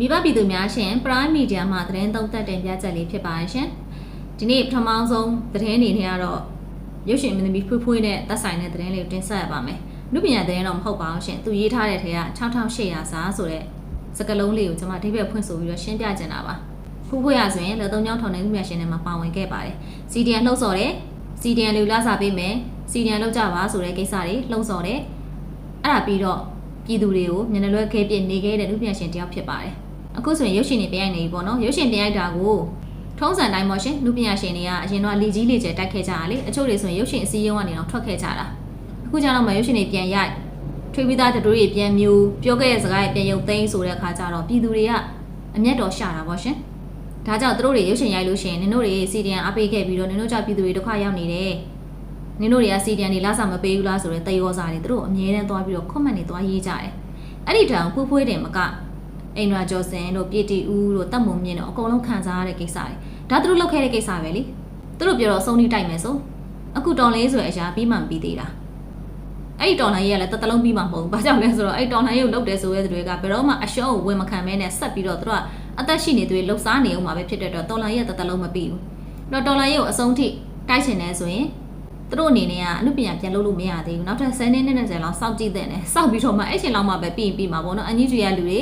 မိဘပြည်သူများရှင် Prime Media မှာသတင်းသုံးသပ်တင်ပြချက်လေးဖြစ်ပါရှင်ဒီနေ့ပထမဆုံးသတင်းအနေနဲ့ကတော့ရုပ်ရှင်မင်းသမီးဖွေးဖွေးနဲ့သက်ဆိုင်တဲ့သတင်းလေးကိုတင်ဆက်ရပါမယ်လူပညာသတင်းတော့မဟုတ်ပါဘူးရှင်သူရေးထားတဲ့ထဲက6800စာဆိုတဲ့စကားလုံးလေးကိုကျွန်မအဓိပ္ပာယ်ဖွင့်ဆိုပြီးတော့ရှင်းပြချင်တာပါဖွေးဖွေးရဆိုရင်လက်သုံးချောင်းထောင်တဲ့လူပညာရှင်တွေမှာပါဝင်ခဲ့ပါတယ် CDN လှုပ်ဆော်တယ် CDN လူလာစားပေးမယ် CDN လောက်ကြပါဆိုတဲ့ကိစ္စတွေလှုံ့ဆော်တယ်အဲ့ဒါပြီးတော့ပြည်သူတွေကိုမျက်နှာလွှဲခဲပြစ်နေခဲ့တဲ့လူပညာရှင်တယောက်ဖြစ်ပါတယ် အခုဆိုရင်ရုပ်ရှင်တွေပြန်ရိုက်နေပြီပေါ့နော်ရုပ်ရှင်ပြန်ရိုက်တာကိုထုံးစံတိုင်းပေါ့ရှင်လူပညာရှင်တွေကအရင်တော့လေကြီးလေကျယ်တိုက်ခဲ့ကြတာလေအချို့တွေဆိုရင်ရုပ်ရှင်အစည်းအရုံးကနေတော့ထွက်ခဲ့ကြတာအခုကျတော့မှရုပ်ရှင်တွေပြန်ရိုက်ထွေးပြီးသားတတို့တွေပြန်မျိုးပြောခဲ့တဲ့စကားတွေပြန်ရုပ်သိမ်းဆိုတဲ့အခါကျတော့ပြည်သူတွေကအမျက်တော်ရှာတာပေါ့ရှင်ဒါကြောင့်သူတို့တွေရုပ်ရှင်ရိုက်လို့ရှိရင်နင်တို့တွေစီဒီအန်အပေးခဲ့ပြီးတော့နင်တို့ကြောင့်ပြည်သူတွေဒုက္ခရောက်နေတယ်နင်တို့တွေကစီဒီအန်တွေလာစာမပေးဘူးလားဆိုတဲ့တယောစာတွေသူတို့အမြဲတမ်းသွားပြီးတော့ comment တွေသွားရေးကြတယ်အဲ့ဒီတောင်ဖွေးဖွေးတယ်မက အိမ်ရာကျော်စင်တို့ပြည်တီဦးတို့တပ်မုံမြင့်တို့အကုန်လုံးခံစားရတဲ့ကိစ္စတွေဒါသူတို့လုပ်ခဲ့တဲ့ကိစ္စပဲလေသူတို့ပြောတော့စုံနီးတိုက်မယ်ဆိုအခုတော်လေးဆိုတဲ့အရာပြီးမှမပြီးသေးတာအဲ့ဒီတော်လိုင်းရေးကလည်းတတလုံးပြီးမှမဟုတ်ဘူး။ဘာကြောင့်လဲဆိုတော့အဲ့ဒီတော်လိုင်းရေးကိုလုပ်တယ်ဆိုရဲတွေကဘယ်တော့မှအရှုံးကိုဝင်မခံမဲနဲ့ဆက်ပြီးတော့သူတို့ကအသက်ရှိနေသူတွေလှုပ်ရှားနေအောင်မှာပဲဖြစ်တဲ့တော့တော်လိုင်းရေးကတတလုံးမပြီးဘူး။တော့တော်လိုင်းရေးကိုအဆုံးထိတိုက်ချင်တယ်ဆိုရင်သူတို့အနေနဲ့ကအမှုပညာပြန်လုပ်လို့မရသေးဘူးနောက်ထပ်10နှစ်နဲ့20လောက်စောင့်ကြည့်တဲ့နဲ့စောင့်ပြီးတော့မှအဲ့ချိန်လောက်မှပဲပြီးပြီးမှာပေါ့နော်အန်ကြီးတွေကလူတွေ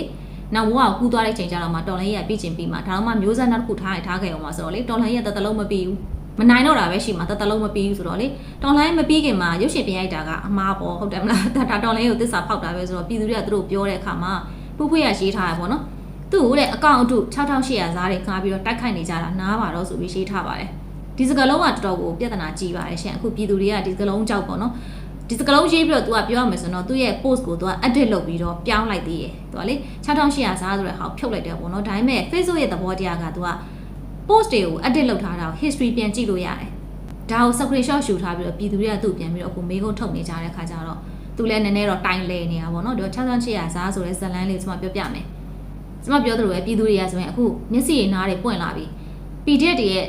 နောက်ဘဝကိုကူးသွားတဲ့ချိန်ကျတော့မှတော်လိုင်းရေးကပြီးချင်ပြီးမှာဒါတော့မှမျိုးဆက်နောက်တစ်ခုထားရထားခဲ့အောင်ပါဆိုတော့လေတော်လိုင်းရေးကတတလုံးမပြီးဘူးမနိုင်တော့တာပဲရှိမှာတတလုံးမပြီးဘူးဆိုတော့လေတော်လိုင်းမပြီးခင်မှာရုပ်ရှင်ပြန်ရိုက်တာကအမားပေါ့ဟုတ်တယ်မလားဒါတော်လိုင်းကိုသစ္စာဖောက်တာပဲဆိုတော့ပြည်သူတွေကသူတို့ပြောတဲ့အခါမှာဖူးဖွေးရရေးထားရပေါ့နော်သူ့ကိုတဲ့အကောင့်အတု6800ဇားတွေခါပြီးတော့တိုက်ခိုက်နေကြတာနားပါတော့ဆိုပြီးရေးထားပါတယ်ဒီစကလုံးကတော်တော်ကိုပြဿနာကြီးပါတယ်ရှင်အခုပြည်သူတွေကဒီစကလုံးကြောက်ပေါ့နော် ဒီစကလုံးရေးပြီးတော့ तू ကပြောရမယ်ဆိုတော့သူ့ရဲ့ post ကို तू က edit လုပ်ပြီးတော့ပြောင်းလိုက်သေးတယ် तू ကလေ6800ဇားဆိုတဲ့ဟာကိုဖြုတ်လိုက်တယ်ပေါ့နော်ဒါပေမဲ့ Facebook ရဲ့သဘောတရားက तू က post တွေကို edit လုပ်ထားတာကို history ပြန်ကြည့်လို့ရတယ်ဒါကို screenshot ရှူထားပြီးတော့ပြည်သူတွေကသူ့ပြန်ပြီးတော့အခုမေးခွန်းထုတ်နေကြတဲ့ခါကျတော့သူလည်းနည်းနည်းတော့တိုင်လဲနေတာပေါ့နော်ဒီ6800ဇားဆိုတဲ့ဇလန်းလေးကျွန်မပြောပြမယ်ကျွန်မပြောသလိုပဲပြည်သူတွေကဆိုရင်အခုမျက်စိတွေနားတွေပွင့်လာပြီ PDF တွေရဲ့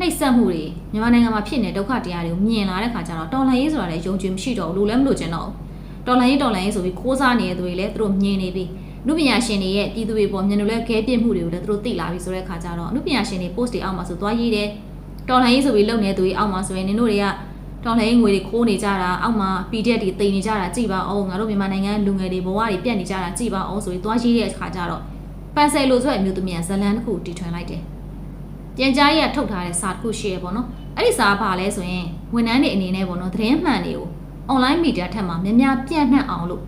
နှိပ်စက်မှုတွေမြန်မာနိုင်ငံမှာဖြစ်နေဒုက္ခတရားတွေကိုမြင်လာတဲ့ခါကျတော့တော်လှန်ရေးဆိုတာလည်းယုံကြည်မရှိတော့ဘူးလို့လည်းမလို့ကျင်တော့ဘူးတော်လှန်ရေးတော်လှန်ရေးဆိုပြီးကိုးစားနေတဲ့သူတွေလည်းသူတို့မြင်နေပြီလူပညာရှင်တွေရဲ့ပြည်သူတွေပေါ်မြင်လို့လည်းခဲပြစ်မှုတွေကိုလည်းသူတို့သိလာပြီဆိုတဲ့ခါကျတော့လူပညာရှင်တွေ post တွေအောက်မှာဆိုသွားရေးတယ်တော်လှန်ရေးဆိုပြီးလုပ်နေတဲ့သူတွေအောက်မှာဆိုရင်နင်တို့တွေကတော်လှန်ရေးငွေတွေခိုးနေကြတာအောက်မှာ PDF တွေတိမ်နေကြတာကြည်ပါအောင်ငါတို့မြန်မာနိုင်ငံလူငယ်တွေဘဝတွေပြတ်နေကြတာကြည်ပါအောင်ဆိုပြီးသွားရေးတဲ့ခါကျတော့ပန်ဆယ်လိုဆိုတဲ့အမျိုးသမီးကဇလန်တစ်ခုတီထွင်လိုက်တယ် ပြန်ကြားရေးကထုတ်ထားတဲ့စာတစ်ခုရှိရပေါ့နော်အဲ့ဒီစာကဘာလဲဆိုရင်ဝန်ထမ်းတွေအနေနဲ့ပေါ့နော်သတင်းမှန်တွေကို online media ထက်မှာများများပြန့်နှံ့အောင်လို့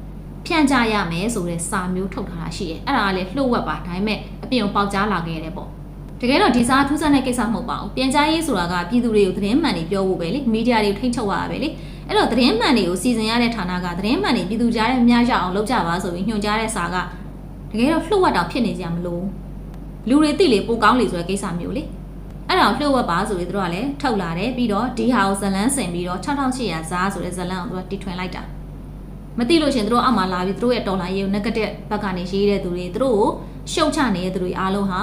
ဖြန့်ကြရမယ်ဆိုတဲ့စာမျိုးထုတ်ထားတာရှိတယ်အဲ့ဒါကလည်းလှုပ်ဝက်ပါဒါပေမဲ့အပြင်ကိုပေါက်ကြားလာခဲ့တယ်ပေါ့တကယ်တော့ဒီစာထူးဆန်းတဲ့ကိစ္စမဟုတ်ပါဘူးပြန်ကြားရေးဆိုတာကပြည်သူတွေကိုသတင်းမှန်တွေပြောဖို့ပဲလေမီဒီယာတွေကိုထိန်းချုပ်ရတာပဲလေအဲ့တော့သတင်းမှန်တွေကိုစီစဉ်ရတဲ့ဌာနကသတင်းမှန်တွေပြည်သူကြားထဲများရအောင်လုပ်ကြပါဆိုပြီးညွှန်ကြားတဲ့စာကတကယ်တော့လှုပ်ဝက်တောင်ဖြစ်နေကြမလို့လူတွေသိလေပိုကောင်းလေဆိုတဲ့ကိစ္စမျိုးလေ အဲ့ဒါကိုလှုပ်ဝက်ပါဆိုပြီးတို့ကလည်းထုတ်လာတယ်ပြီးတော့ဒီဟာကိုဇလန်းဆင်ပြီးတော့6800ဇားဆိုတဲ့ဇလန်းကိုတို့ကတီထွင်လိုက်တာမသိလို့ရှင်တို့အောက်မှာလာပြီးတို့ရဲ့တော်လာရေးကို negative ဘက်ကနေရေးတဲ့သူတွေတို့ကိုရှုံချနေတဲ့သူတွေအားလုံးဟာ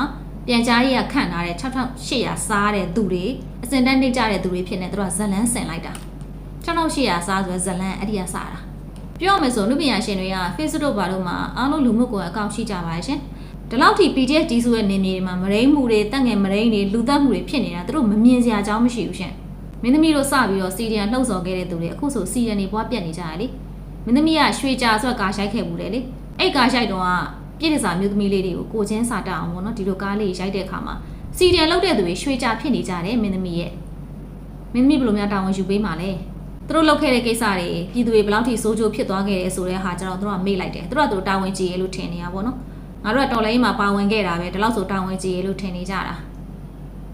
ပြန်ကြားရေးကခန့်ထားတဲ့6800စားတဲ့သူတွေအစင်တန်းနှိမ့်ကြတဲ့သူတွေဖြစ်နေတို့ကဇလန်းဆင်လိုက်တာ6800စားဆိုတဲ့ဇလန်းအဲ့ဒီကစားတာပြောမယ်ဆိုလူပညာရှင်တွေက Facebook ဘာလို့မှအားလုံးလူမှုကွန်အကောင့်ရှိကြပါရဲ့ရှင် ဒီလောက်ထိ PDF ဒီဆိုရဲ့နေမြေတွေမှာမရိမ့်မှုတွေတက်ငယ်မရိမ့်တွေလူသက်မှုတွေဖြစ်နေတာတို့မမြင်စရာအကြောင်းမရှိဘူးရှင်မင်းသမီးတို့စပြီးတော့စီဒီယန်လှုပ်ဆော်ခဲ့တဲ့သူတွေအခုဆိုစီဒီယန်တွေပွားပြတ်နေကြရလေမင်းသမီးကရွှေကြာဆိုကားရှိုက်ခဲ့ဘူးလေလေအဲ့ကားရှိုက်တော့ကပြည့်တစားမျိုးသမီးလေးတွေကိုကိုချင်းစာတအောင်ပေါ့နော်ဒီလိုကားလေးရိုက်တဲ့အခါမှာစီဒီယန်လှုပ်တဲ့သူတွေရွှေကြာဖြစ်နေကြတယ်မင်းသမီးရဲ့မင်းသမီးဘယ်လိုများတာဝန်ယူပေးမှာလဲသူတို့လုပ်ခဲ့တဲ့ကိစ္စတွေပြည်သူတွေဘယ်လောက်ထိစိုးကြိုးဖြစ်သွားခဲ့တယ်ဆိုတဲ့ဟာကျတော့သူတို့ကမေ့လိုက်တယ်သူတို့ကသူတာဝန်ကြည့်ရလို့ထင်နေရပါတော့ ငါတို့ကတော်လိုင်းမှာပါဝင်ခဲ့တာပဲဒီလောက်ဆိုတာဝန်ကြည့်ရလို့ထင်နေကြတာ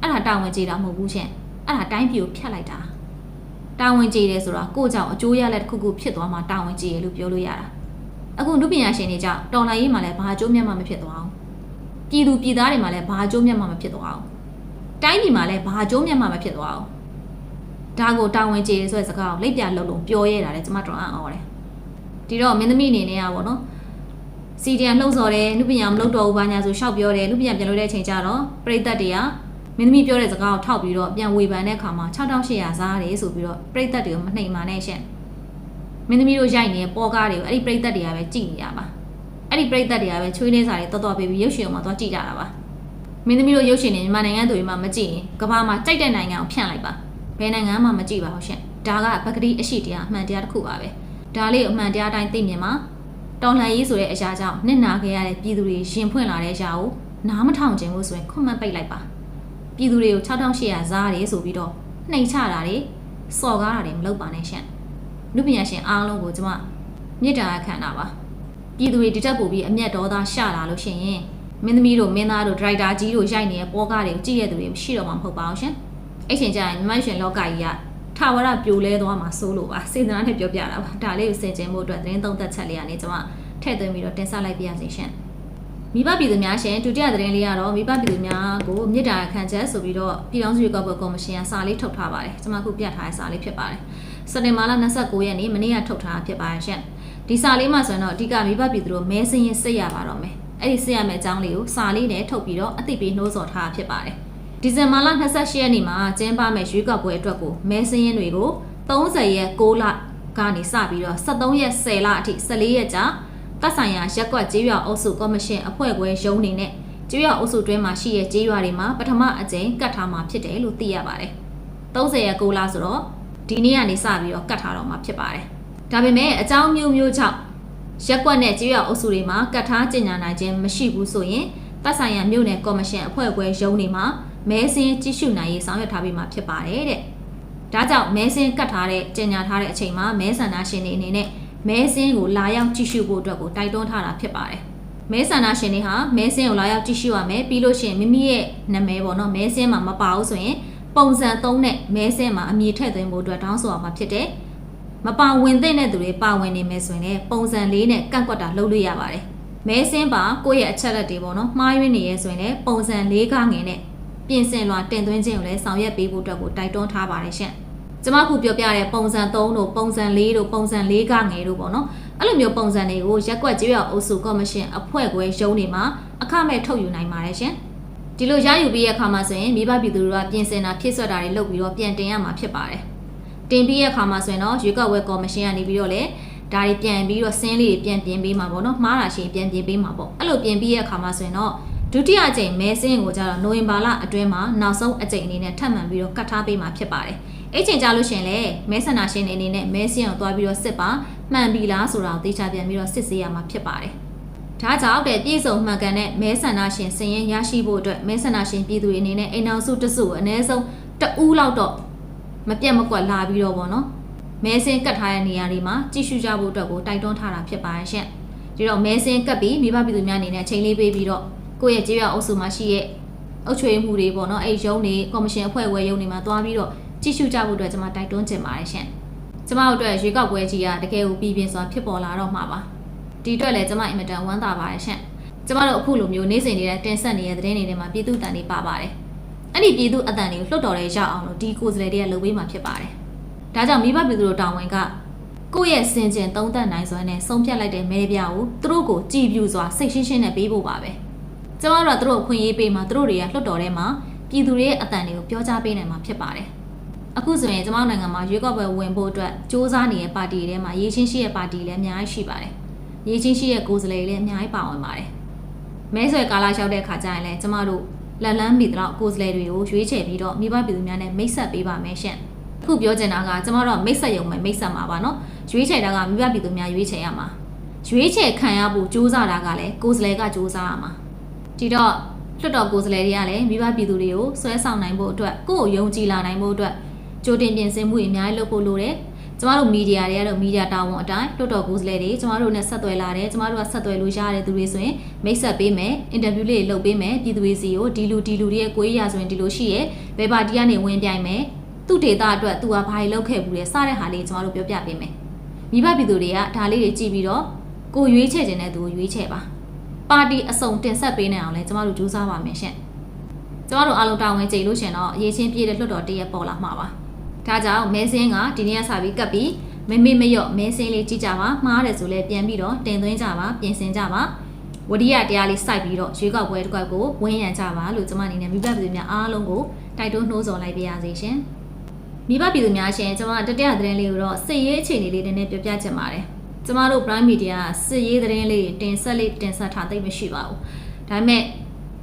အဲ့ဒါတာဝန်ကြည့်တာမဟုတ်ဘူးရှင်အဲ့ဒါတိုင်းပြည်ကိုဖျက်လိုက်တာတာဝန်ကြည့်တယ်ဆိုတာကိုယ့်ကြောင့်အကျိုးရလက်တစ်ခုခုဖြစ်သွားမှတာဝန်ကြည့်ရလို့ပြောလို့ရတာအခုလူပညာရှင်တွေကြောင့်တော်လိုင်းမှာလည်းဘာအကျိုးမြတ်မှမဖြစ်သွားအောင်ပြည်သူပြည်သားတွေမှာလည်းဘာအကျိုးမြတ်မှမဖြစ်သွားအောင်တိုင်းပြည်မှာလည်းဘာအကျိုးမြတ်မှမဖြစ်သွားအောင်ဒါကိုတာဝန်ကြည့်ရဆိုတဲ့စကားကိုလက်ပြလုံးလုံးပြောရတာလေကျမတော်အံ့ဩတယ်ဒီတော့မင်းသမီးအနေနဲ့ကပေါ့နော် စီဒီယန်လှုပ်ဆော်တယ်လူပညာမလုပ်တော့ဘူးဘာညာဆိုရှောက်ပြောတယ်လူပညာပြန်လို့တဲ့အချိန်ကျတော့ပရိသတ်တွေကမင်းသမီးပြောတဲ့စကားကိုထောက်ပြီးတော့ပြန်ဝေဖန်တဲ့အခါမှာ6800စားတယ်ဆိုပြီးတော့ပရိသတ်တွေကိုမနှိမ်မာနဲ့ရှင့်မင်းသမီးတို့ရိုက်နေတဲ့ပေါ်ကားတွေကိုအဲ့ဒီပရိသတ်တွေကပဲကြည်နေရပါအဲ့အဲ့ဒီပြိသက်တွေကပဲချွေးနေစာတွေတော်တော်ပေးပြီးရုပ်ရှင်အောင်မှသွားကြည့်ကြတာပါမင်းသမီးတို့ရုပ်ရှင်တွေမြန်မာနိုင်ငံသူတွေမှမကြည့်ရင်ကမ္ဘာမှာကြိုက်တဲ့နိုင်ငံကိုဖြန့်လိုက်ပါဘယ်နိုင်ငံမှမကြည့်ပါဘူးရှင်ဒါကပကတိအရှိတရားအမှန်တရားတစ်ခုပါပဲဒါလေးကိုအမှန်တရားတိုင်းသိမြင်မှာ တော်လှန်ရေးဆိုတဲ့အရာကြောင့်နစ်နာခဲ့ရတဲ့ပြည်သူတွေရှင်ဖွင့်လာတဲ့အရာကိုနားမထောင်ခြင်းလို့ဆိုရင်ခွန်မှန်ပိတ်လိုက်ပါပြည်သူတွေကို6800ဇားတွေဆိုပြီးတော့နှိမ်ချတာတွေစော်ကားတာတွေမလုပ်ပါနဲ့ရှင်လူပညာရှင်အားလုံးကိုကျွန်မမေတ္တာခံတာပါပြည်သူတွေဒီတက်ပို့ပြီးအမျက်ဒေါသရှာလာလို့ရှိရင်မင်းသမီးတို့မင်းသားတို့ဒရိုက်တာကြီးတို့ရိုက်နေတဲ့ပေါ်ကားတွေကိုကြည့်ရတဲ့သူတွေမရှိတော့မှာမဟုတ်ပါဘူးရှင်အဲ့ချိန်ကျရင်မြမရှင်လောကကြီးက ထာဝရပြိုလဲသွားမှာစိုးလို့ပါစေတနာနဲ့ပြောပြတာပါဒါလေးကိုစင်ကျင်ဖို့အတွက်သတင်းသုံးသက်ချက်လေးကနေကျွန်မထည့်သွင်းပြီးတော့တင်ဆက်လိုက်ပြရစီရှင်မိဘပြည်သူများရှင်ဒုတိယသတင်းလေးကတော့မိဘပြည်သူများကိုမြစ်တာခံချက်ဆိုပြီးတော့ပြည်ထောင်စုရွေးကောက်ပွဲကော်မရှင်ကစာလေးထုတ်ထားပါတယ်ကျွန်မခုပြထားတဲ့စာလေးဖြစ်ပါတယ်စက်တင်ဘာလ29ရက်နေ့မနေ့ကထုတ်ထားတာဖြစ်ပါတယ်ရှင်ဒီစာလေးမှာဆိုရင်တော့အဓိကမိဘပြည်သူတို့မဲစင်းရင်စိတ်ရပါတော့မယ်အဲ့ဒီစိတ်ရမယ့်အကြောင်းလေးကိုစာလေးနဲ့ထုတ်ပြီးတော့အသိပေးနှိုးဆော်ထားတာဖြစ်ပါတယ် ဒီဇင်ဘာလ28ရက်နေ့မှာကျင်းပမယ့်ရွေးကောက်ပွဲအတွက်ကိုမဲစင်းရင်တွေကို30ရက်6လကနေစပြီးတော့73ရက်10လအထိ14ရက်ကြာတပ်ဆိုင်ရာရက်ကွက်ကြေးရွာအုပ်စုကော်မရှင်အဖွဲ့ခွဲရုံးနေနဲ့ကြေးရွာအုပ်စုတွင်းမှာရှိတဲ့ကြေးရွာတွေမှာပထမအကြိမ်ကတ်ထားမှာဖြစ်တယ်လို့သိရပါတယ်30ရက်6လဆိုတော့ဒီနေ့ကနေစပြီးတော့ကတ်ထားတော့မှာဖြစ်ပါတယ်ဒါပေမဲ့အကြောင်းမျိုးမျိုးကြောင့်ရက်ကွက်နဲ့ကြေးရွာအုပ်စုတွေမှာကတ်ထားကျင်ညာနိုင်ခြင်းမရှိဘူးဆိုရင်တပ်ဆိုင်ရာမြို့နယ်ကော်မရှင်အဖွဲ့အခွဲရုံးတွေမှာ မဲစင်းကြည့်ရှုနိုင်ရေးဆောင်ရွက်ထားပြီးမှဖြစ်ပါတယ်တဲ့။ဒါကြောင့်မဲစင်းကတ်ထားတဲ့ကျင်ညာထားတဲ့အချိန်မှာမဲဆန္ဒရှင်တွေအနေနဲ့မဲစင်းကိုလာရောက်ကြည့်ရှုဖို့အတွက်ကိုတိုက်တွန်းထားတာဖြစ်ပါတယ်။မဲဆန္ဒရှင်တွေဟာမဲစင်းကိုလာရောက်ကြည့်ရှုရမယ်ပြီးလို့ရှိရင်မိမိရဲ့နာမည်ပေါ့နော်မဲစင်းမှာမပါဘူးဆိုရင်ပုံစံ3နဲ့မဲစင်းမှာအမည်ထည့်သွင်းဖို့အတွက်တောင်းဆိုရမှာဖြစ်တယ်။မပါဝင်တဲ့တဲ့သူတွေပါဝင်နေမယ်ဆိုရင်လည်းပုံစံလေးနဲ့ကန့်ကွက်တာလုပ်လို့ရပါတယ်။မဲစင်းပါကိုယ့်ရဲ့အချက်လက်တွေပေါ့နော်မှားယွင်းနေရဲဆိုရင်လည်းပုံစံလေးကငယ်နဲ့ ပြင်ဆင်လွှာတင်သွင်းခြင်းကိုလည်းဆောင်ရွက်ပေးဖို့အတွက်ကိုတိုက်တွန်းထားပါတယ်ရှင်။ကျွန်မခုပြောပြတဲ့ပုံစံ3တို့ပုံစံ4တို့ပုံစံ4ကငယ်တို့ပေါ့နော်။အဲ့လိုမျိုးပုံစံတွေကိုရက်ကွက်ကြေးရွာအုပ်စုကော်မရှင်အဖွဲ့ခွဲရုံးတွေမှာအခမဲ့ထုတ်ယူနိုင်ပါတယ်ရှင်။ဒီလိုရယူပြီးရအခါမှာဆိုရင်မိဘပြည်သူတွေကပြင်ဆင်တာဖြည့်ဆွတ်တာတွေလုပ်ပြီးတော့ပြန်တင်ရမှာဖြစ်ပါတယ်။တင်ပြီးရခါမှာဆိုရင်တော့ရွေးကောက်ပွဲကော်မရှင်ကနေပြီးတော့လေဒါတွေပြန်ပြီးတော့စင်းလေးတွေပြန်ပြင်ပေးမှာပေါ့နော်မှားတာရှိရင်ပြန်ပြင်ပေးမှာပေါ့အဲ့လိုပြင်ပြီးရခါမှာဆိုရင်တော့ ဒုတိယအကြိမ်မဲစင်းကိုကြတော့နိုဝင်ဘာလအတွင်းမှာနောက်ဆုံးအကြိမ်အနေနဲ့ထပ်မံပြီးတော့ကတ်ထားပေးမှာဖြစ်ပါတယ်အဲ့ချိန်ကြလို့ရှရင်လေမဲဆန္ဒရှင်တွေအနေနဲ့မဲစင်းကိုသွားပြီးတော့စစ်ပါမှန်ပြီလားဆိုတာကိုသေချာပြန်ပြီးတော့စစ်ဆေးရမှာဖြစ်ပါတယ်ဒါကြောင့်တဲ့ပြည်စုံမှန်ကန်တဲ့မဲဆန္ဒရှင်စင်ရင်ရရှိဖို့အတွက်မဲဆန္ဒရှင်ပြည်သူတွေအနေနဲ့အိမ်အောင်စုတစုကိုအနည်းဆုံးတဦးလောက်တော့မပြတ်မကွက်လာပြီးတော့ဗောနော်မဲစင်းကတ်ထားတဲ့နေရာတွေမှာကြည့်ရှုကြဖို့အတွက်ကိုတိုက်တွန်းထားတာဖြစ်ပါရဲ့ရှင်ဒီတော့မဲစင်းကတ်ပြီးမိဘပြည်သူများအနေနဲ့အချိန်လေးပေးပြီးတော့ ကိုယ့်ရဲ့ကြေးရွာအုပ်စုမှာရှိရဲ့အုပ်ချုပ်ရေးမှုတွေပေါ့နော်အဲ့ရုံးတွေကော်မရှင်အဖွဲ့ဝဲရုံးတွေမှာသွားပြီးတော့ကြည့်ရှုကြဖို့အတွက်ကျွန်မတိုက်တွန်းချင်ပါတယ်ရှင်ကျွန်မတို့အတွက်ရွေးကောက်ပွဲကြီးကတကယ်ကိုပြည်ပြင်းစွာဖြစ်ပေါ်လာတော့မှာပါဒီအတွက်လည်းကျွန်မအင်မတန်ဝမ်းသာပါတယ်ရှင်ကျွန်မတို့အခုလိုမျိုးနေ့စဉ်နေတဲ့တင်ဆက်နေတဲ့သတင်းတွေထဲမှာပြည်သူတန်တွေပါပါတယ်အဲ့ဒီပြည်သူအတန်တွေကိုလွှတ်တော်ထဲရောက်အောင်လို့ဒီကိုယ်စားလှယ်တွေကလုပ်ပေးမှာဖြစ်ပါတယ်။ဒါကြောင့်မိဘပြည်သူတို့တာဝန်ကကိုယ့်ရဲ့စင်ကြင်သုံးသက်နိုင်စွမ်းနဲ့ဆုံးဖြတ်လိုက်တဲ့မဲပြားကိုသူတို့ကိုကြည်ပြူစွာစိတ်ရှင်းရှင်းနဲ့ပေးဖို့ပါပဲ။ ကျမတို့ကသူတို့အခွင့်အရေးပေးမှာသူတို့တွေကလွှတ်တော်ထဲမှာပြည်သူတွေရဲ့အတန်တွေကိုပြောကြားပေးနိုင်မှာဖြစ်ပါတယ်။အခုဆိုရင်ကျမတို့နိုင်ငံမှာရွေးကောက်ပွဲဝင်ဖို့အတွက်စ조사နေတဲ့ပါတီတွေထဲမှာရေးချင်းရှိတဲ့ပါတီလည်းအများကြီးရှိပါတယ်။ရေးချင်းရှိတဲ့ကိုယ်စားလှယ်တွေလည်းအများကြီးပါဝင်ပါတယ်။မဲဆွယ်ကာလာလျှောက်တဲ့ခါကျရင်လည်းကျမတို့လက်လန်းမိတော့ကိုယ်စားလှယ်တွေကိုရွေးချယ်ပြီးတော့မိဘပြည်သူများနဲ့မိတ်ဆက်ပေးပါမယ်ရှင်။အခုပြောချင်တာကကျမတို့ကမိတ်ဆက်ရုံပဲမိတ်ဆက်မှာပါနော်။ရွေးချယ်တာကမိဘပြည်သူများရွေးချယ်ရမှာ။ရွေးချယ်ခံရဖို့ကြိုးစားတာကလည်းကိုယ်စားလှယ်ကကြိုးစားရမှာ။ ဒီတော့လွှတ်တော်ကိုယ်စားလှယ်တွေကလည်းမိဘပြည်သူတွေကိုဆွဲဆောင်နိုင်ဖို့အတွက်ကိုယ့်ကိုယုံကြည်လာနိုင်ဖို့အတွက်ကြိုတင်ပြင်ဆင်မှုတွေအများကြီးလုပ်ဖို့လိုတယ်။ကျမတို့မီဒီယာတွေကတော့မီဒီယာတာဝန်အတိုင်းလွှတ်တော်ကိုယ်စားလှယ်တွေကျမတို့နဲ့ဆက်သွယ်လာတယ်ကျမတို့ကဆက်သွယ်လို့ရတဲ့သူတွေဆိုရင်မိတ်ဆက်ပေးမယ်အင်တာဗျူးလေးတွေလုပ်ပေးမယ်ပြည်သူတွေစီကိုဒီလူဒီလူတွေရဲ့ကိုယ်ရဆိုရင်ဒီလိုရှိရဲဘယ်ပါတီကနေဝင်ပြိုင်မယ်သူ့ဒေတာအတွက်သူကဘာတွေလုပ်ခဲ့ဘူးလဲစတဲ့ဟာလေးကျမတို့ပြောပြပေးမယ်မိဘပြည်သူတွေကဒါလေးတွေကြည့်ပြီးတော့ကိုရွေးချယ်ခြင်းတဲ့သူကိုရွေးချယ်ပါ ပါတီအစုံတင်ဆက်ပေးနိုင်အောင်လဲကျမတို့ကြိုးစားပါမယ်ရှင်ကျမတို့အားလုံးတာဝန်ကြိတ်လို့ရှင်တော့အရေးချင်းပြည့်တဲ့လွှတ်တော်တရက်ပေါ်လာမှာပါဒါကြောင့်မဲစင်းကဒီနေ့ကစပြီးကပ်ပြီးမမေ့မလျော့မဲစင်းလေးကြည့်ကြပါမှားတယ်ဆိုလဲပြန်ပြီးတော့တင်သွင်းကြပါပြင်ဆင်ကြပါဝရိယတရားလေးစိုက်ပြီးတော့ရွေးကောက်ပွဲတစ်ခွက်ကိုဝင်းရံကြပါလို့ကျွန်မအနေနဲ့မိဘပြည်သူများအားလုံးကိုတိုက်တွန်းနှိုးဆော်လိုက်ပါရစေရှင်မိဘပြည်သူများရှင်ကျွန်မတတိယသတင်းလေးကိုတော့စစ်ရေးအခြေအနေလေးနည်းနည်းပြောပြချင်ပါတယ် ကျမတို့ Prime Media ကစစ်ရေးသတင်းလေးတွေတင်ဆက်လေးတင်ဆက်ထားသိပ်မရှိပါဘူးဒါပေမဲ့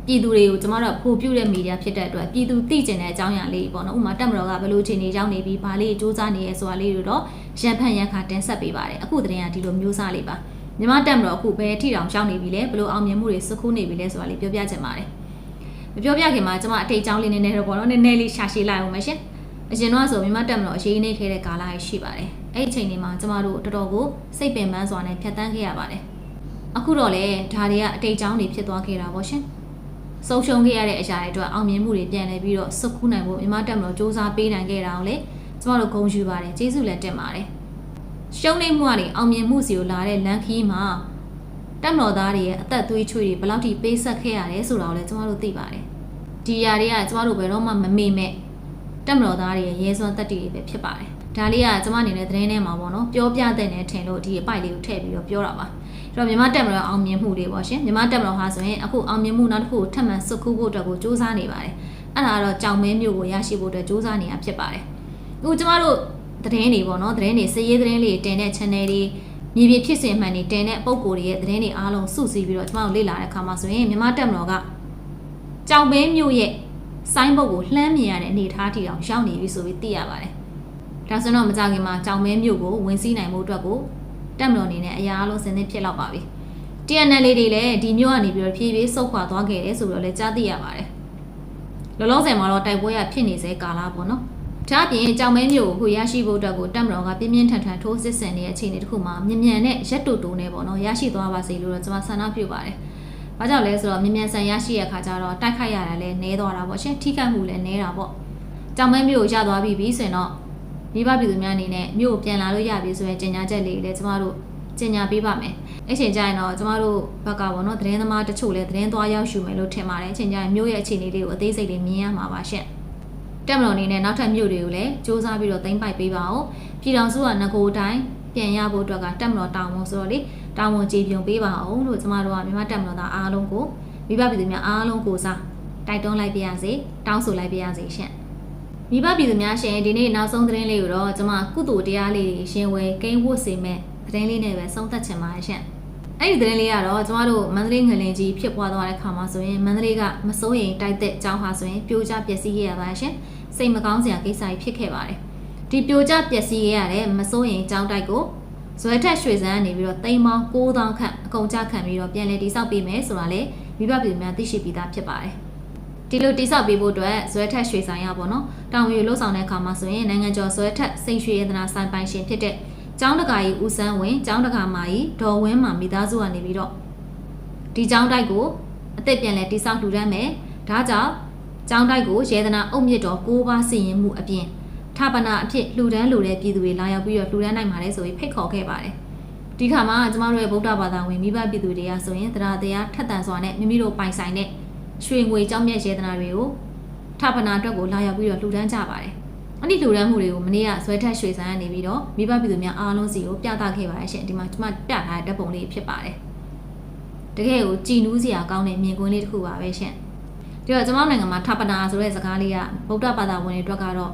ပြည်သူတွေကိုကျမတို့ကပို့ပြတဲ့မီဒီယာဖြစ်တဲ့အတွက်ပြည်သူသိကျင်တဲ့အကြောင်းအရာလေးပေါ့နော်ဥပမာတက်မတော်ကဘယ်လိုအခြေအနေကြောင်းနေပြီးဘာလေးစူးစမ်းနေရဲဆိုတာလေးတွေတော့ရန်ဖန်ရန်ခါတင်ဆက်ပေးပါတယ်အခုသတင်းကဒီလိုမျိုးစားလေးပါမြမတက်မတော်အခုဘယ်ထိတောင်ရှောင်းနေပြီလဲဘယ်လိုအောင်မြင်မှုတွေစခုနေပြီလဲဆိုတာလေးပြောပြချင်ပါတယ်မပြောပြခင်မှာကျမအထိတ်အကြောင်းလေးနည်းနည်းတော့ပေါ့နော်နည်းနည်းလေးရှာရှည်လိုက်အောင်မရှင်အရင်တော့ဆိုမြမတက်မတော်အရေးနေခဲ့တဲ့ကာလရှိပါတယ် အဲ့ဒီအချိန်တွေမှာကျမတို့တော်တော်ကိုစိတ်ပင်ပန်းစွာနဲ့ဖြတ်တန်းခဲ့ရပါတယ်အခုတော့လေဒါတွေကအတိတ်အကြောင်းတွေဖြစ်သွားခဲ့တာပေါ့ရှင် ဆုံးရှုံးခဲ့ရတဲ့အရာတွေအတွက်အောင်မြင်မှုတွေပြန်လည်ပြီးတော့စုခုနိုင်ဖို့မြန်မာတက်မလို့စ조사ပေးနိုင်ခဲ့တာကိုလေကျမတို့ဂုဏ်ယူပါတယ်ကျေးဇူးလည်းတင်ပါတယ်ရှုံးနေမှုကနေအောင်မြင်မှုစီကိုလာတဲ့လမ်းခီးမှာတက်မတော်သားတွေရဲ့အသက်သွေးချွေတွေဘယ်လောက်ထိပေးဆက်ခဲ့ရတယ်ဆိုတာကိုလည်းကျမတို့သိပါတယ်ဒီຢာတွေကကျမတို့ဘယ်တော့မှမမေ့မဲ့တက်မတော်သားတွေရဲ့ရဲစွမ်းတက်တည်တွေပဲဖြစ်ပါတယ် ဒါလေးကကျမအနေနဲ့သတင်းထဲမှာပေါ့နော်ပြောပြတဲ့နဲ့ထင်လို့ဒီအပိုက်လေးကိုထည့်ပြီးတော့ပြောတာပါအဲ့တော့မြန်မာတက်မတော်အောင်မြင်မှုတွေပေါ့ရှင်မြန်မာတက်မတော်ဟာဆိုရင်အခုအောင်မြင်မှုနောက်တစ်ခုကိုထပ်မံစုခုဖို့အတွက်ကိုစူးစမ်းနေပါတယ်အဲ့ဒါကတော့ကြောင်မဲမျိုးကိုရရှိဖို့အတွက်စူးစမ်းနေတာဖြစ်ပါတယ်အခုကျမတို့သတင်းတွေပေါ့နော်သတင်းတွေစည်ရေးသတင်းလေးတင်တဲ့ channel တွေမြေပြင်ဖြစ်စဉ်မှန်တွေတင်တဲ့ပုံကိုယ်တွေရဲ့သတင်းတွေအားလုံးစုစည်းပြီးတော့ကျမတို့လေ့လာတဲ့အခါမှာဆိုရင်မြန်မာတက်မတော်ကကြောင်မဲမျိုးရဲ့ဆိုင်းဘုတ်ကိုလှမ်းမြင်ရတဲ့အနေအထားထိတောင်ရောက်နေပြီဆိုပြီးသိရပါတယ် ဒါဆိုတော့မကြခင်မှာကြောင်မဲမျိုးကိုဝင်စည်းနိုင်မှုအတွက်ကိုတက်မတော်အနေနဲ့အရာအလုံးစင်သစ်ဖြစ်လောက်ပါပြီ TNL လေးတွေလည်းဒီမျိုးကနေပြီးတော့ဖြည်းဖြည်းဆုတ်ခွာသွားခဲ့တယ်ဆိုတော့လည်းကြားသိရပါတယ်လောလောဆယ်မှာတော့တိုက်ပွဲရဖြစ်နေစေကာလပေါ့နော်ဒါအပြင်ကြောင်မဲမျိုးကိုခုရရှိဖို့အတွက်ကိုတက်မတော်ကပြင်းပြင်းထန်ထန်ထိုးစစ်ဆင်နေတဲ့အခြေအနေတစ်ခုမှာမြ мян နဲ့ရက်တူတူနဲ့ပေါ့နော်ရရှိသွားပါစေလို့တော့ကျွန်မဆန္ဒပြုပါတယ်။ဘာကြောင့်လဲဆိုတော့မြ мян ဆန်ရရှိရခါကျတော့တိုက်ခိုက်ရတာလည်းနည်းသွားတာပေါ့ရှင်ထိခိုက်မှုလည်းနည်းတာပေါ့။ကြောင်မဲမျိုးကိုရသွားပြီပြီးဆိုရင်တော့ မိဘပြည်သူများအနေနဲ့မြို့ကိုပြန်လာလို့ရပြီဆိုရင်ကြေညာချက်လေးလည်းကျမတို့ကြေညာပေးပါမယ်။အဲ့ချိန်ကျရင်တော့ကျမတို့ဘက်ကပေါ့နော်သတင်းသမားတချို့လည်းသတင်းသွားရောက်ယူမယ်လို့ထင်ပါတယ်။အချိန်ကျရင်မြို့ရဲ့အခြေအနေလေးကိုအသေးစိတ်လေးမြင်ရမှာပါရှင့်။တက်မတော်အနေနဲ့နောက်ထပ်မြို့တွေကိုလည်းစူးစမ်းပြီးတော့သိမ်းပိုက်ပေးပါအောင်။ပြည်တော်စုကငကိုတိုင်းပြန်ရဖို့အတွက်ကတက်မတော်တောင်းဝန်ဆိုတော့လေတောင်းဝန်ကြည်ပြုံပေးပါအောင်လို့ကျမတို့ကမြန်မာတက်မတော်သားအားလုံးကိုမိဘပြည်သူများအားလုံးကိုစားတိုက်တွန်းလိုက်ပါရစေ။တောင်းဆိုလိုက်ပါရစေရှင့်။ မိဘပြည်သူများရှင်ဒီနေ့နောက်ဆုံးသတင်းလေးကိုတော့ကျွန်မကုသိုလ်တရားလေးတွေရှင်ဝဲကိန်းဝတ်စေမဲ့သတင်းလေးနဲ့ပဲဆုံးသက်ချင်ပါတယ်ရှင်။အဲ့ဒီသတင်းလေးကတော့ကျွန်မတို့မန္တလေးငလင်ကြီးဖြစ်ပွားသွားတဲ့ခါမှာဆိုရင်မန္တလေးကမစိုးရိမ်တိုက်တဲ့အကြောင်းဟာဆိုရင်ပြိုကျပျက်စီးခဲ့ရပါရှင်။စိတ်မကောင်းစရာကိစ္စကြီးဖြစ်ခဲ့ပါတယ်။ဒီပြိုကျပျက်စီးခဲ့ရတဲ့မစိုးရိမ်ကြောင်းတိုက်ကိုဇွဲထက်ရွှေစန်းကနေပြီးတော့တိမ်ပေါင်း9000ခန့်အကုန်ကြခံပြီးတော့ပြန်လည်တိစောက်ပေးမယ်ဆိုတာလေမိဘပြည်သူများသိရှိပြီးသားဖြစ်ပါတယ်။ ဒီလိုတိစောက်ပေးဖို့အတွက်ဇွဲထက်ရွှေဆိုင်ရပါတော့တောင်ယူလှုပ်ဆောင်တဲ့အခါမှာဆိုရင်နိုင်ငံကျော်ဇွဲထက်စိန်ရွှေရတနာဆိုင်ပိုင်ရှင်ဖြစ်တဲ့ကျောင်းတကာကြီးဦးစန်းဝင်းကျောင်းတကာမာကြီးဒေါ်ဝင်းမာမိသားစုကနေပြီးတော့ဒီကျောင်းတိုက်ကိုအသက်ပြန်လဲတိစောက်လှူဒန်းမယ်ဒါကြောင့်ကျောင်းတိုက်ကိုရေတနာအုပ်မြစ်တော်၉ပါးစီရင်မှုအပြင်ထပနာအဖြစ်လှူဒန်းလိုတဲ့ပြည်သူတွေလာရောက်ပြီးတော့လှူဒန်းနိုင်ပါတယ်ဆိုပြီးဖိတ်ခေါ်ခဲ့ပါတယ်ဒီခါမှာကျမတို့ရဲ့ဗုဒ္ဓဘာသာဝင်မိဘပြည်သူတွေကဆိုရင်တရားတရားထက်သန်စွာနဲ့မိမိတို့ပိုင်ဆိုင်တဲ့ ရွှေငွေကြောင်းမြတ်ရေတနာတွေကိုထပ်ပနာအတွက်ကိုလာရောက်ပြီးတော့လှူဒန်းကြပါတယ်။အဲ့ဒီလှူဒန်းမှုတွေကိုမနေ့ကဇွဲထက်ရွှေဆိုင်ကနေပြီးတော့မိဘပြည်သူများအားလုံးစီကိုပြသခဲ့ပါတယ်ရှင်။ဒီမှာကျွန်မပြထားတဲ့ဓာတ်ပုံလေးဖြစ်ပါတယ်။တကယ်ကိုကြည်နူးစရာကောင်းတဲ့မြင်ကွင်းလေးတစ်ခုပါပဲရှင်။ဒီတော့ကျွန်မနိုင်ငံမှာထပ်ပနာဆိုတဲ့စကားလေးကဗုဒ္ဓဘာသာဝင်တွေအတွက်ကတော့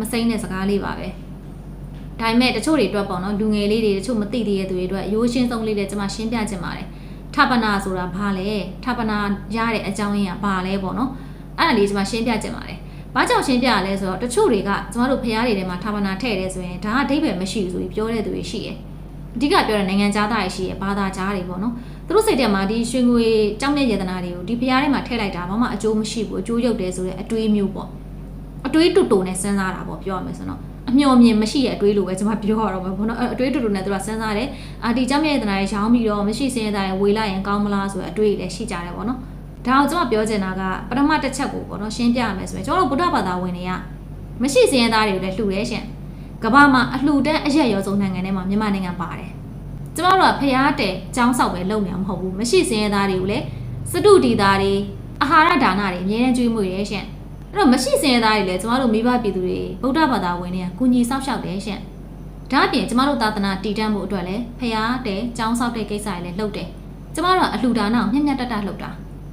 မစိမ့်တဲ့စကားလေးပါပဲ။ဒါပေမဲ့တချို့တွေအတွက်ပေါ့နော်လူငယ်လေးတွေတချို့မသိသေးတဲ့သူတွေအတွက်ရိုးရှင်းဆုံးလေးလည်းကျွန်မရှင်းပြချင်ပါတယ်။ ထပနာဆိုတာဘာလဲထပနာရတဲ့အကြောင်းရင်းကဘာလဲပေါ့နော်အဲ့ဒါလေးကျွန်မရှင်းပြချင်ပါတယ်ဘာကြောင့်ရှင်းပြရလဲဆိုတော့တချို့တွေကကျမတို့ဖရားတွေထဲမှာထပနာထည့်တယ်ဆိုရင်ဒါကအဓိပ္ပာယ်မရှိဘူးဆိုပြီးပြောတဲ့သူတွေရှိတယ်အဓိကပြောတဲ့နိုင်ငံသားတွေရှိရဘာသာကြားတွေပေါ့နော်သူတို့စိတ်ထဲမှာဒီရွှေငွေကြောင်းမြတ်ယတနာတွေကိုဒီဖရားထဲမှာထည့်လိုက်တာဘာမှအကျိုးမရှိဘူးအကျိုးရုပ်တယ်ဆိုတဲ့အတွေးမျိုးပေါ့အတွေးတူတူနဲ့စဉ်းစားတာပေါ့ပြောရမယ်ဆိုတော့ အမျှော်မြင်မရှိတဲ့အတွေးလိုပဲကျွန်မပြောရတော့မယ်ဘောနော်အတွေးတူတူနဲ့သူကစဉ်းစားတယ်အာဒီကြောင့်မြတ်တနာရေရောင်းပြီးတော့မရှိစင်းရတဲ့ဝေလိုက်ရင်ကောင်းမလားဆိုတဲ့အတွေးလည်းရှိကြတယ်ပေါ့နော်ဒါအောင်ကျွန်မပြောချင်တာကပထမတစ်ချက်ကိုပေါ့နော်ရှင်းပြရမယ်ဆိုရင်ကျွန်တော်တို့ဗုဒ္ဓဘာသာဝင်တွေကမရှိစင်းရသားတွေကိုလည်းလှူရဲရှင်ကမ္ဘာမှာအလှူတန်းအရက်ရောဆုံးနိုင်ငံထဲမှာမြန်မာနိုင်ငံပါတယ်ကျွန်တော်တို့ကဖျားတဲ့ចောင်းဆောက်ပဲလုပ်နေမှာမဟုတ်ဘူးမရှိစင်းရသားတွေကိုလည်းစတုဒီသားတွေအာဟာရဒါနတွေအများကြီးကျွေးမွေရဲရှင် အဲ့တော့မရှိစင်ရသားတွေလည်းကျမတို့မိဘပြည်သူတွေဗုဒ္ဓဘာသာဝင်တွေကကုညီဆောက်ရှောက်တယ်ရှင့်ဒါအပြင်ကျမတို့သာသနာတည်တံ့မှုအတွက်လည်းဖျားတဲ့ចောင်းဆောက်တဲ့ကိစ္စတွေလည်းလုပ်တယ်ကျမတို့ကအလှူဒါနကိုမျက်မျက်တတလှုပ်တာ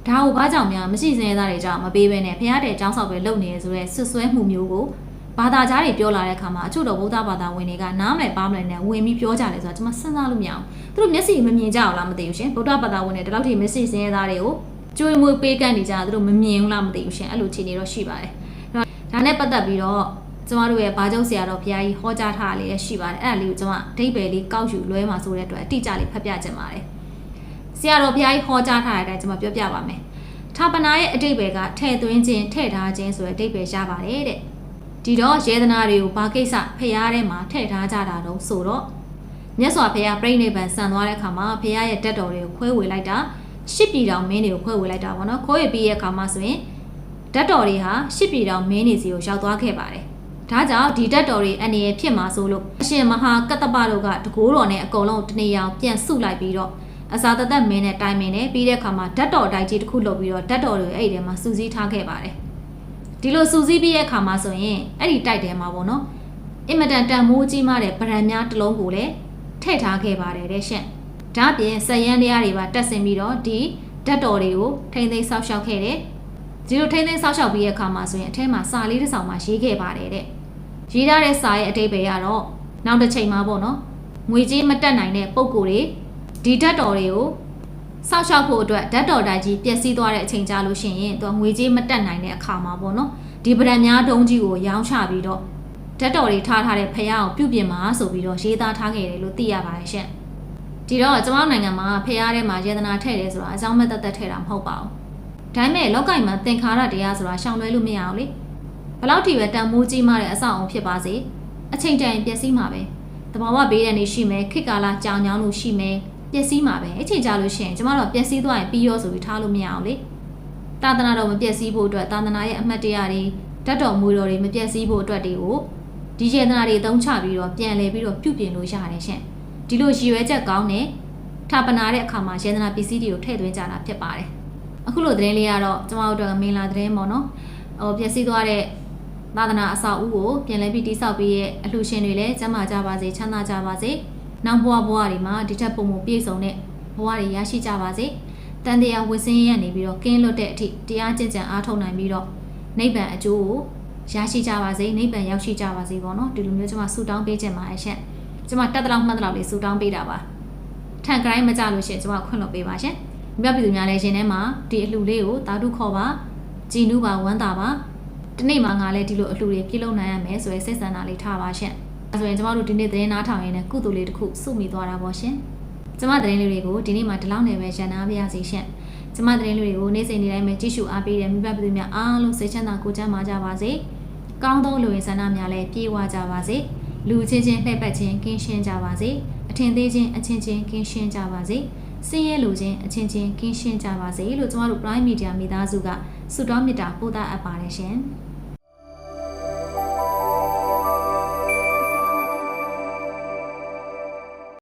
ဒါကိုဘာကြောင့်များမရှိစင်ရသားတွေကြောင့်မပေးဘဲနဲ့ဖျားတဲ့ចောင်းဆောက်ပဲလုပ်နေရဆိုရဲဆွဆွဲမှုမျိုးကိုဘာသာကြားတွေပြောလာတဲ့အခါမှာအချို့တော့ဗုဒ္ဓဘာသာဝင်တွေကနားမလဲပါမလဲနဲ့ဝင်ပြီးပြောကြတယ်ဆိုတော့ကျွန်မစဉ်းစားလို့မရအောင်သူတို့မျက်စိမမြင်ကြအောင်လားမသိဘူးရှင်ဗုဒ္ဓဘာသာဝင်တွေဒီလောက်ထိမျက်စိစင်းရဲသားတွေကို ကျွေးမွေးပေးကန့်နေကြတာသူတို့မမြင်ဘူးလားမသိဘူးရှင်အဲ့လိုခြေနေတော့ရှိပါတယ်ဒါနဲ့ပတ်သက်ပြီးတော့ကျမတို့ရဲ့ဘာကျုပ်ဆရာတော်ဘုရားကြီးဟောကြားထားတာလေးလည်းရှိပါတယ်အဲ့ဒါလေးကိုကျွန်မအဓိပ္ပာယ်လေးကောက်ယူလွဲမှာဆိုတဲ့အတွက်အတိအကျလေးဖတ်ပြချင်ပါတယ်ဆရာတော်ဘုရားကြီးဟောကြားထားတဲ့အတိုင်းကျွန်မပြောပြပါမယ်ထာပနာရဲ့အတိတ်ဘယ်ကထဲ့သွင်းခြင်းထဲ့ထားခြင်းဆိုတဲ့အတိတ်ဘယ်ရပါတယ်တဲ့ဒီတော့ယေဒနာတွေကိုဘာကိစ္စဖျားထဲမှာထဲ့ထားကြတာတော့ဆိုတော့မြတ်စွာဘုရားပြိဋိဘံဆန်သွားတဲ့အခါမှာဘုရားရဲ့တက်တော်တွေကိုခွဲဝေလိုက်တာ ရှစ်ပြည်တော်မင်းတွေကိုခွဲဝေလိုက်တာပေါ့နော်ခွဲဝေပြီးရဲ့အခါမှာဆိုရင်ဓာတ်တော်တွေဟာရှစ်ပြည်တော်မင်းတွေစီကိုရောက်သွားခဲ့ပါတယ်ဒါကြောင့်ဒီဓာတ်တော်တွေအနေနဲ့ဖြစ်မှာဆိုလို့အရှင်မဟာကတ္တပတို့ကတကိုးတော်နဲ့အကုန်လုံးတနေရာပြန်စုလိုက်ပြီးတော့အစာတသက်မင်းနဲ့တိုင်မင်းနဲ့ပြီးတဲ့အခါမှာဓာတ်တော်တိုက်ကြီးတစ်ခုလုပ်ပြီးတော့ဓာတ်တော်တွေအဲ့ဒီထဲမှာစုစည်းထားခဲ့ပါတယ်ဒီလိုစုစည်းပြီးတဲ့အခါမှာဆိုရင်အဲ့ဒီတိုက်ထဲမှာပေါ့နော်အင်မတန်တန်မိုးကြီးမားတဲ့ဗရန်များတစ်လုံးကိုလည်းထည့်ထားခဲ့ပါတယ်တဲ့ရှင့် ဒါပြင်ဆက်ရန်တရားတွေပါတက်ဆင်ပြီးတော့ဒီဓာတ်တော်တွေကိုထိမ့်သိမ်းဆောက်ရှောက်ခဲ့တယ်ဒီလိုထိမ့်သိမ်းဆောက်ရှောက်ပြီးတဲ့အခါမှာဆိုရင်အထဲမှာစာလေးတစ်စောင်မှာရေးခဲ့ပါတယ်တဲ့ရေးထားတဲ့စာရဲ့အတိတ်ပဲကတော့နောက်တစ်ချိန်မှာပေါ့နော်ငွေကြေးမတက်နိုင်တဲ့ပုံကိုယ်တွေဒီဓာတ်တော်တွေကိုဆောက်ရှောက်ဖို့အတွက်ဓာတ်တော်တိုက်ကြီးပျက်စီးသွားတဲ့အချိန်ကြာလို့ရှိရင်သူကငွေကြေးမတက်နိုင်တဲ့အခါမှာပေါ့နော်ဒီဗရန်များတုံးကြီးကိုရောင်းချပြီးတော့ဓာတ်တော်တွေထားထားတဲ့ဖះအောင်ပြုပြင်မှာဆိုပြီးတော့ရေးသားထားခဲ့တယ်လို့သိရပါတယ်ရှင့် ဒီတော့ကျွန်တော်နိုင်ငံမှာဖះထဲမှာယေဒနာထည့်တယ်ဆိုတာအကြောင်းမဲ့သက်သက်ထည့်တာမဟုတ်ပါဘူးဒါပေမဲ့လောက်ကင်မှာသင်္ခါရတရားဆိုတာရှောင်လွဲလို့မရအောင်လေဘယ်လောက်ထိပဲတန်မိုးကြီးမားတဲ့အဆောက်အုံဖြစ်ပါစေအချိန်တန်ရင်ပျက်စီးမှာပဲတဘာဝဘေးရန်တွေရှိမယ်ခိကာလာကြောင်ကြောင်လို့ရှိမယ်ပျက်စီးမှာပဲအချိန်ကြာလို့ရှိရင်ကျမတို့ပျက်စီးသွားရင်ပြီးရောဆိုပြီးထားလို့မရအောင်လေတာသနာတော်မပျက်စီးဖို့အတွက်တာသနာရဲ့အမှတ်တရတွေဓာတ်တော်မူတော်တွေမပျက်စီးဖို့အတွက်တွေကိုဒီယေဒနာတွေသုံးချပြီးတော့ပြန်လဲပြီးတော့ပြုပြင်လို့ရတယ်ရှင် ဒီလိုရည်ရွယ်ချက်ကောင်းတဲ့ထာပနာတဲ့အခါမှာယေဒနာပစ္စည်းတွေကိုထည့်သွင်းကြတာဖြစ်ပါတယ်အခုလိုသတင်းလေးကတော့ကျမတို့အတွက်မင်္ဂလာသတင်းပေါ့နော်ဟိုပျက်စီးသွားတဲ့သာသနာအဆောက်အဦကိုပြန်လဲပြီးတိဆောက်ပြီးရဲ့အလှူရှင်တွေလည်းကျမ်းမာကြပါစေချမ်းသာကြပါစေနောက်ဘဝဘဝတွေမှာဒီထက်ပုံမပြည့်စုံတဲ့ဘဝတွေရရှိကြပါစေတန်တရားဝစ်စင်းရနေပြီးတော့ကင်းလွတ်တဲ့အထိတရားကျင့်ကြံအားထုတ်နိုင်ပြီးတော့နိဗ္ဗာန်အကျိုးကိုရရှိကြပါစေနိဗ္ဗာန်ရောက်ရှိကြပါစေပေါ့နော်ဒီလိုမျိုးကျွန်မဆုတောင်းပေးခြင်းပါအရှက် ကျွန်မတက်တလောက်မှတ်တလောက်လေးဆုတောင်းပေးတာပါထန်ကရိုင်းမကြလို့ရှိရင်ကျွန်မခွင့်လွှတ်ပေးပါရှင်မြတ်ပြည်သူများလည်းရှင်ထဲမှာဒီအလှလေးကိုတာတုခေါ်ပါကြည်နူးပါဝမ်းသာပါဒီနေ့မှငါလည်းဒီလိုအလှတွေပြုလုပ်နိုင်ရမယ်ဆိုရင်စိတ်ဆန္ဒလေးထားပါရှင်အဲဆိုရင်ကျမတို့ဒီနေ့သတင်းနားထောင်ရင်းနဲ့ကုသိုလ်လေးတစ်ခုစုမိသွားတာပေါ့ရှင်ကျမသတင်းလေးတွေကိုဒီနေ့မှဒီလောက်နေပဲရန်နာပါရစေရှင်ကျမသတင်းလေးတွေကိုနေ့စဉ်နေ့တိုင်းပဲကြည့်ရှုအားပေးတဲ့မိဘပြည်သူများအားလုံးစိတ်ချမ်းသာကိုယ်ချမ်းသာကြပါစေကောင်းသောလူဝင်ဆန္ဒများလည်းပြေဝကြပါစေ လူချင်းချင်းလှည့်ပတ်ခြင်းကင်းရှင်းကြပါစေအထင်သေးခြင်းအချင်းချင်းကင်းရှင်းကြပါစေစင်းရဲလူချင်းအချင်းချင်းကင်းရှင်းကြပါစေလို့ကျမတို့ Prime Media မိသားစုကဆုတောင်းမေတ္တာပို့သအပ်ပါတယ်ရှင်။